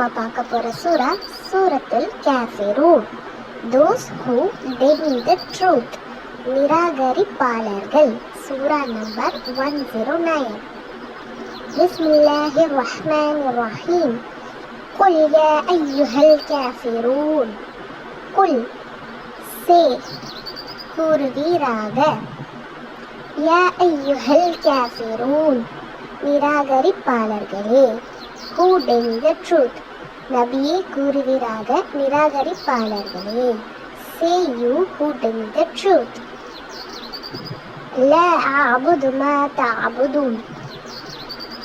வீடியோவில் நம்ம பார்க்க போகிற சூரா சூரத்துல் கேஃபிரூன் those who deny the truth நிராகரிப்பாளர்கள் சூரா நம்பர் ஒன் ஜீரோ நைன் பிஸ்மில்லாஹி ரஹ்மான் ரஹீம் قل يا أيها الكافرون قل சே கூறுவீராக யா ஐயுஹல் கேஃபிரூன் நிராகரிப்பாளர்களே ஹூ டென் த ட்ரூத் நபியே கூறுவீராக நிராகரிப்பாளர்களே say you who deny the truth لا أعبد ما تعبدون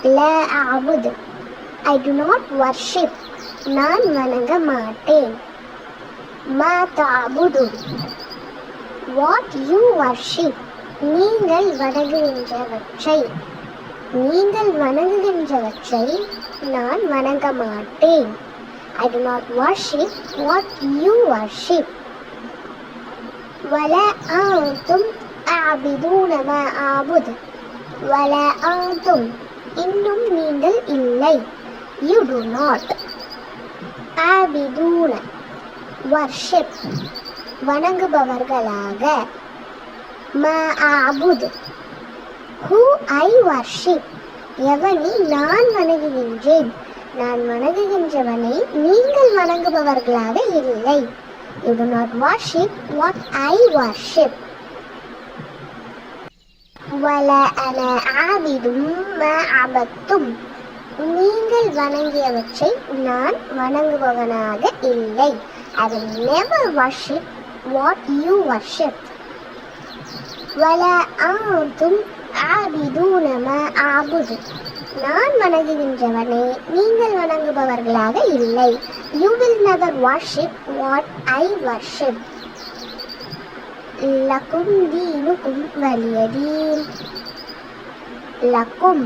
لا أعبد I do not worship நான் வணங்க மாட்டேன் மா தாபுதுன் வாட் யூ வர்ஷிப் நீங்கள் வணங்குகின்றவற்றை நீங்கள் வணங்குகின்றவற்றை நான் வணங்க மாட்டேன் I do not worship what you worship ولا أنتم عابدون ما أعبد ولا أنتم இன்னும் நீங்கள் இல்லை யூ டு நாட் ஆபிதூன வர்ஷிப் வணங்குபவர்களாக ம ஆபுத் ஹூ ஐ வர்ஷிப் எவனை நான் வணங்குகின்றேன் நான் வணங்குகின்றவனை நீங்கள் வணங்குபவர்களாக இல்லை. You do not worship what I worship வல அன ஆபிதும் அபத்தும். நீங்கள் வணங்கியவற்றை நான் வணங்குபவனாக இல்லை. I will never worship what you worship வல ஆதும் ஆபிதூனம ஆபுதும் நான் வணங்குகின்றவனை நீங்கள் வணங்குபவர்களாக இல்லை. You will never worship what I worship லக்கும் தீனுக்கும் வலியதீன் லக்கும்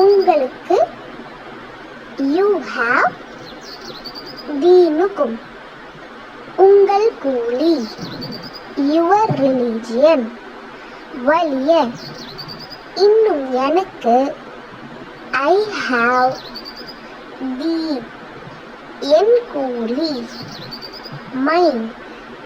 உங்களுக்கு யூ ஹாவ் தீனுக்கும் உங்கள் கூலி. யுவர் ரிலீஜியன் வலிய இன்னும் எனக்கு ஐ ஹாவ் தி என் கூலி மைன்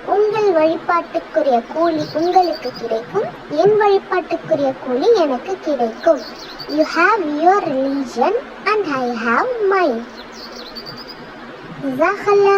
உங்கள் வழிபாட்டுக்குரிய கூலி உங்களுக்கு கிடைக்கும். என் வழிபாட்டுக்குரிய கூலி எனக்கு கிடைக்கும். You have your religion and I have mine ஜாஹல்லா